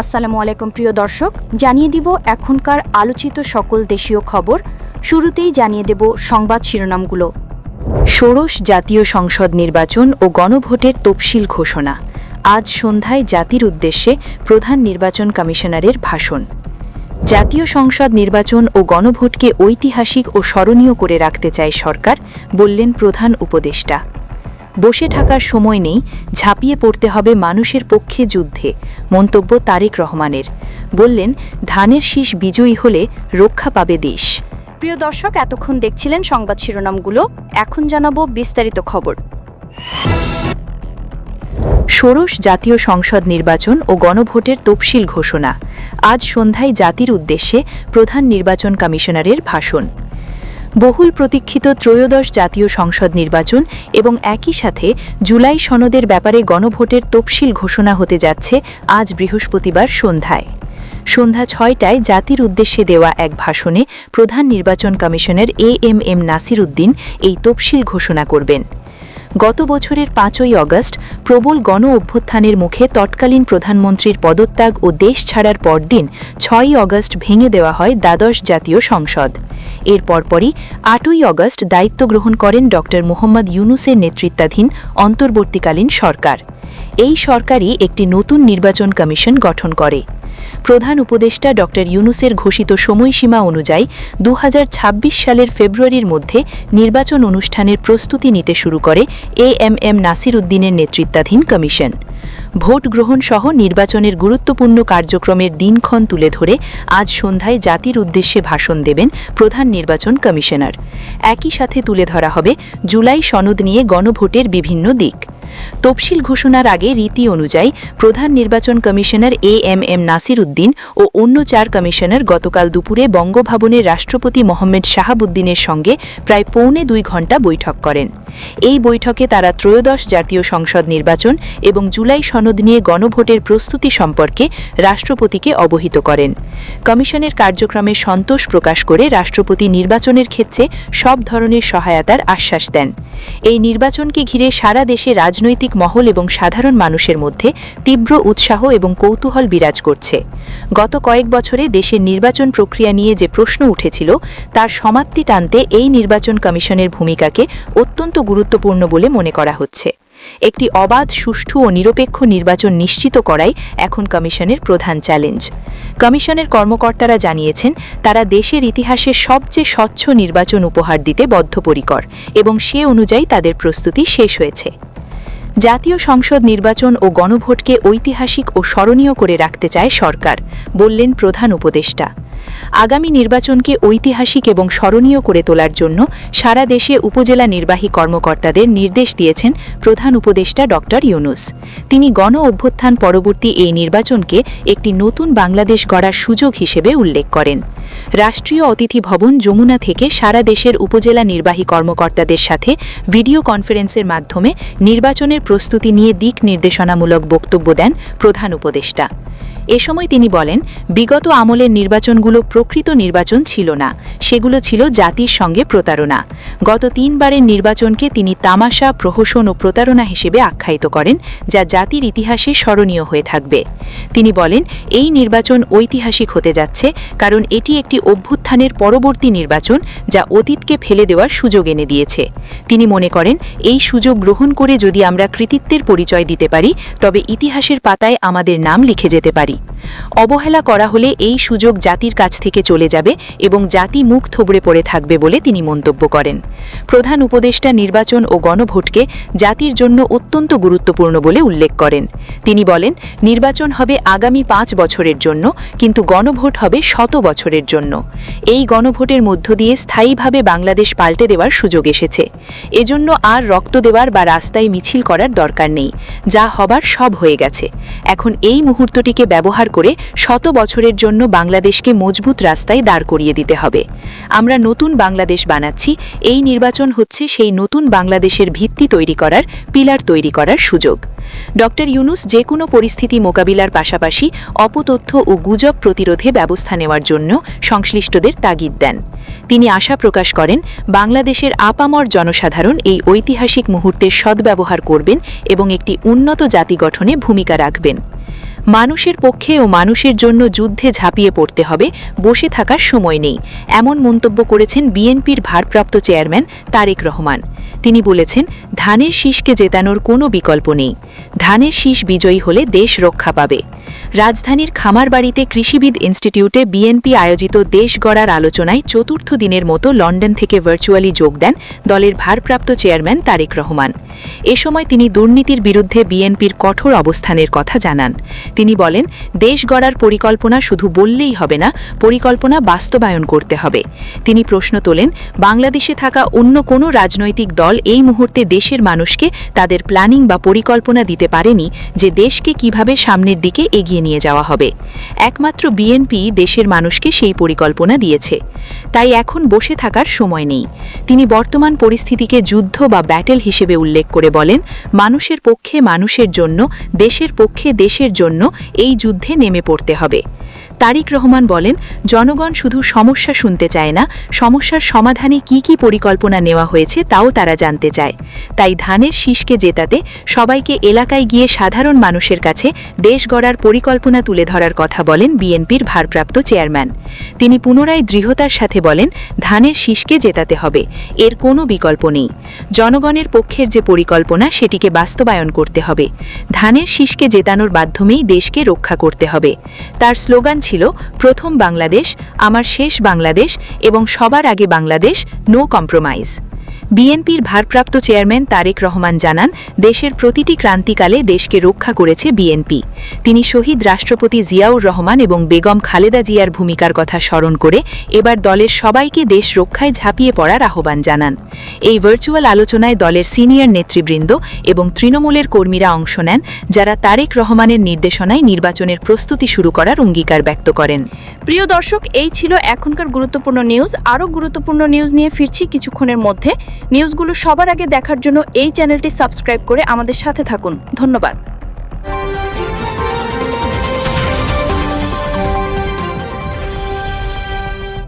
আসসালামু আলাইকুম প্রিয় দর্শক, জানিয়ে দিব এখনকার আলোচিত সকল দেশীয় খবর। শুরুতেই জানিয়ে দেব সংবাদ শিরোনামগুলো। ষোড়শ জাতীয় সংসদ নির্বাচন ও গণভোটের তফসিল ঘোষণা। আজ সন্ধ্যায় জাতির উদ্দেশ্যে প্রধান নির্বাচন কমিশনারের ভাষণ। জাতীয় সংসদ নির্বাচন ও গণভোটকে ঐতিহাসিক ও স্মরণীয় করে রাখতে চায় সরকার, বললেন প্রধান উপদেষ্টা। বসে থাকার সময় নেই ঝাঁপিয়ে পড়তে হবে মানুষের পক্ষে যুদ্ধে মন্তব্য তারেক রহমানের। বললেন ধানের শীষ বিজয়ী হলে রক্ষা পাবে দেশ। প্রিয় দর্শক এতক্ষণ দেখছিলেন সংবাদ শিরোনামগুলো। এখন জানাব বিস্তারিত খবর। ষোড়শ জাতীয় সংসদ নির্বাচন ও গণভোটের তফসিল ঘোষণা। আজ সন্ধ্যায় জাতির উদ্দেশ্যে প্রধান নির্বাচন কমিশনারের ভাষণ। বহুল প্রতীক্ষিত ত্রয়োদশ জাতীয় সংসদ নির্বাচন এবং একই সাথে জুলাই সনদের ব্যাপারে গণভোটের তফসিল ঘোষণা হতে যাচ্ছে আজ বৃহস্পতিবার সন্ধ্যায়। সন্ধ্যা ছয়টায় জাতির উদ্দেশ্যে দেওয়া এক ভাষণে প্রধান নির্বাচন কমিশনের A M M Nasir Uddin এই তফসিল ঘোষণা করবেন। গত বছরের পাঁচই অগস্ট প্রবল গণ অভ্যুত্থানের মুখে তৎকালীন প্রধানমন্ত্রীর পদত্যাগ ও দেশ ছাড়ার পরদিন ছয়ই অগস্ট ভেঙে দেওয়া হয় দ্বাদশ জাতীয় সংসদ। এর পরপরই আটই অগস্ট দায়িত্ব গ্রহণ করেন ড. মোহাম্মদ ইউনুসের নেতৃত্বাধীন অন্তর্বর্তীকালীন সরকার। এই সরকারই একটি নতুন নির্বাচন কমিশন গঠন করে। প্রধান উপদেষ্টা ড. ইউনুসের ঘোষিত সময়সীমা অনুযায়ী দু হাজার ছাব্বিশ সালের ফেব্রুয়ারির মধ্যে নির্বাচন অনুষ্ঠানের প্রস্তুতি নিতে শুরু করে এ এম এম নাসির উদ্দিনের নেতৃত্বাধীন কমিশন। ভোট গ্রহণ সহ নির্বাচনের গুরুত্বপূর্ণ কার্যক্রমের দিনক্ষণ তুলে ধরে আজ সন্ধ্যায় জাতির উদ্দেশ্যে ভাষণ দেবেন প্রধান নির্বাচন কমিশনার। একই সাথে তুলে ধরা হবে জুলাই সনদ নিয়ে গণভোটের বিভিন্ন দিক। তফসিল ঘোষণার আগে রীতি অনুযায়ী প্রধান নির্বাচন commissioner A M M Nasir Uddin ও অন্য চার কমিশনার গতকাল দুপুরে বঙ্গভবনের রাষ্ট্রপতি মোহাম্মদ শাহাবুদ্দিনের সঙ্গে প্রায় পৌনে দুই ঘণ্টা বৈঠক করেন। এই বৈঠকে তারা ত্রয়োদশ জাতীয় সংসদ নির্বাচন এবং জুলাই সনদ নিয়ে গণভোটের প্রস্তুতি সম্পর্কে রাষ্ট্রপতিকে অবহিত করেন। কমিশনের কার্যক্রমে সন্তোষ প্রকাশ করে রাষ্ট্রপতি নির্বাচনের ক্ষেত্রে সব ধরনের সহায়তার আশ্বাস দেন। এই নির্বাচনকে ঘিরে সারা দেশে রাজনৈতিক মহল এবং সাধারণ মানুষের মধ্যে তীব্র উৎসাহ এবং কৌতূহল বিরাজ করছে। গত কয়েক বছরে দেশের নির্বাচন প্রক্রিয়া নিয়ে যে প্রশ্ন উঠেছিল, তার সমাপ্তি টানতে এই নির্বাচন কমিশনের ভূমিকাকে অত্যন্ত গুরুত্বপূর্ণ বলে মনে করা হচ্ছে। একটি অবাধ, সুষ্ঠু ও নিরপেক্ষ নির্বাচন নিশ্চিত করাই এখন কমিশনের প্রধান চ্যালেঞ্জ। কমিশনের কর্মকর্তারা জানিয়েছেন, তারা দেশের ইতিহাসে সবচেয়ে স্বচ্ছ নির্বাচন উপহার দিতে বদ্ধপরিকর এবং সে অনুযায়ী তাদের প্রস্তুতি শেষ হয়েছে। জাতীয় সংসদ নির্বাচন ও গণভোটকে ঐতিহাসিক ও স্মরণীয় করে রাখতে চায় সরকার, বললেন প্রধান উপদেষ্টা। আগামী নির্বাচনকে ঐতিহাসিক এবং স্মরণীয় করে তোলার জন্য সারা দেশে উপজেলা নির্বাহী কর্মকর্তাদের নির্দেশ দিয়েছেন প্রধান উপদেষ্টা ড. ইউনুস। তিনি গণ অভ্যুত্থান পরবর্তী এই নির্বাচনকে একটি নতুন বাংলাদেশ গড়ার সুযোগ হিসেবে উল্লেখ করেন। রাষ্ট্রীয় অতিথি ভবন যমুনা থেকে সারা দেশের উপজেলা নির্বাহী কর্মকর্তাদের সাথে ভিডিও কনফারেন্সের মাধ্যমে নির্বাচনের প্রস্তুতি নিয়ে দিক নির্দেশনামূলক বক্তব্য দেন প্রধান উপদেষ্টা। এ সময় তিনি বলেন, বিগত আমলের নির্বাচনগুলো প্রকৃত নির্বাচন ছিল না, সেগুলো ছিল জাতির সঙ্গে প্রতারণা। গত তিনবারের নির্বাচনকে তিনি তামাশা, প্রহসন ও প্রতারণা হিসেবে আখ্যায়িত করেন, যা জাতির ইতিহাসে স্মরণীয় হয়ে থাকবে। তিনি বলেন, এই নির্বাচন ঐতিহাসিক হতে যাচ্ছে, কারণ এটি একটি অভ্যুত্থানের পরবর্তী নির্বাচন, যা অতীতকে ফেলে দেওয়ার সুযোগ এনে দিয়েছে। তিনি মনে করেন, এই সুযোগ গ্রহণ করে যদি আমরা কৃতিত্বের পরিচয় দিতে পারি, তবে ইতিহাসের পাতায় আমাদের নাম লিখে যেতে পারি। Coffee. অবহেলা করা হলে এই সুযোগ জাতির কাছ থেকে চলে যাবে এবং জাতি মুখ থবড়ে পড়ে থাকবে বলে তিনি মন্তব্য করেন। প্রধান উপদেষ্টা নির্বাচন ও গণভোটকে জাতির জন্য অত্যন্ত গুরুত্বপূর্ণ বলে উল্লেখ করেন। তিনি বলেন, নির্বাচন হবে আগামী পাঁচ বছরের জন্য, কিন্তু গণভোট হবে শত বছরের জন্য। এই গণভোটের মধ্য দিয়ে স্থায়ীভাবে বাংলাদেশ পাল্টে দেওয়ার সুযোগ এসেছে। এজন্য আর রক্ত দেওয়ার বা রাস্তায় মিছিল করার দরকার নেই। যা হবার সব হয়ে গেছে। এখন এই মুহূর্তটিকে ব্যবহার করে শত বছরের জন্য বাংলাদেশকে মজবুত রাস্তায় দাঁড় করিয়ে দিতে হবে। আমরা নতুন বাংলাদেশ বানাচ্ছি, এই নির্বাচন হচ্ছে সেই নতুন বাংলাদেশের ভিত্তি তৈরি করার, পিলার তৈরি করার সুযোগ। ড ইউনুস যে কোনো পরিস্থিতি মোকাবিলার পাশাপাশি অপতথ্য ও গুজব প্রতিরোধে ব্যবস্থা নেওয়ার জন্য সংশ্লিষ্টদের তাগিদ দেন। তিনি আশা প্রকাশ করেন, বাংলাদেশের আপামর জনসাধারণ এই ঐতিহাসিক মুহূর্তের সদ্ব্যবহার করবেন এবং একটি উন্নত জাতি গঠনে ভূমিকা রাখবেন। মানুষের পক্ষে ও মানুষের জন্য যুদ্ধে ঝাঁপিয়ে পড়তে হবে, বসে থাকার সময় নেই, এমন মন্তব্য করেছেন বিএনপির ভারপ্রাপ্ত চেয়ারম্যান তারেক রহমান। তিনি বলেছেন, ধানের শীষকে জেতানোর কোনো বিকল্প নেই, ধানের শীষ বিজয়ী হলে দেশ রক্ষা পাবে। রাজধানীর খামারবাড়িতে কৃষিবিদ ইনস্টিটিউটে বিএনপি আয়োজিত দেশ গড়ার আলোচনায় চতুর্থ দিনের মতো লন্ডন থেকে ভার্চুয়ালি যোগ দেন দলের ভারপ্রাপ্ত চেয়ারম্যান তারেক রহমান। এ সময় তিনি দুর্নীতির বিরুদ্ধে বিএনপির কঠোর অবস্থানের কথা জানান। তিনি বলেন, দেশ গড়ার পরিকল্পনা শুধু বললেই হবে না, পরিকল্পনা বাস্তবায়ন করতে হবে। তিনি প্রশ্ন তোলেন, বাংলাদেশে থাকা অন্য কোনো রাজনৈতিক দল এই মুহূর্তে দেশের মানুষকে তাদের প্ল্যানিং বা পরিকল্পনা দিতে পারেনি যে দেশকে কীভাবে সামনের দিকে এগিয়ে নিয়ে যাওয়া হবে। একমাত্র বিএনপি দেশের মানুষকে সেই পরিকল্পনা দিয়েছে। তাই এখন বসে থাকার সময় নেই। তিনি বর্তমান পরিস্থিতিকে যুদ্ধ বা ব্যাটেল হিসেবে উল্লেখ করে বলেন, মানুষের পক্ষে মানুষের জন্য, দেশের পক্ষে দেশের জন্য এই যুদ্ধে নেমে পড়তে হবে। তারিক রহমান বলেন, জনগণ শুধু সমস্যা শুনতে চায় না, সমস্যার সমাধানে কি কি পরিকল্পনা নেওয়া হয়েছে তাও তারা জানতে চায়। তাই ধানের শীষকে জেতাতে সবাইকে এলাকায় গিয়ে সাধারণ মানুষের কাছে দেশ গড়ার পরিকল্পনা তুলে ধরার কথা বলেন বিএনপির ভারপ্রাপ্ত চেয়ারম্যান। তিনি পুনরায় দৃঢ়তার সাথে বলেন, ধানের শীষকে জেতাতে হবে, এর কোনো বিকল্প নেই। জনগণের পক্ষের যে পরিকল্পনা, সেটিকে বাস্তবায়ন করতে হবে। ধানের শীষকে জেতানোর মাধ্যমেই দেশকে রক্ষা করতে হবে। তার স্লোগান ছিল, প্রথম বাংলাদেশ, আমার শেষ বাংলাদেশ এবং সবার আগে বাংলাদেশ নো কম্প্রোমাইজ বিএনপির ভারপ্রাপ্ত চেয়ারম্যান তারেক রহমান জানান, দেশের প্রতিটি ক্রান্তিকালে দেশকে রক্ষা করেছে বিএনপি। তিনি শহীদ রাষ্ট্রপতি জিয়াউর রহমান এবং বেগম খালেদা জিয়ার ভূমিকার কথা স্মরণ করে, এবার দলের সবাইকে দেশ রক্ষায় ঝাঁপিয়ে পড়ার আহ্বান জানান। এই ভার্চুয়াল আলোচনায় দলের সিনিয়র নেতৃবৃন্দ এবং তৃণমূলের কর্মীরা অংশ নেন, যারা তারেক রহমানের নির্দেশনায় নির্বাচনের প্রস্তুতি শুরু করার অঙ্গীকার ব্যক্ত করেন। প্রিয় দর্শক, এই ছিল এখনকার গুরুত্বপূর্ণ নিউজ আরও গুরুত্বপূর্ণ নিউজ নিয়ে ফিরছি কিছুক্ষণের মধ্যে। নিউজগুলো সবার আগে দেখার জন্য এই চ্যানেলটি সাবস্ক্রাইব করে আমাদের সাথে থাকুন। ধন্যবাদ।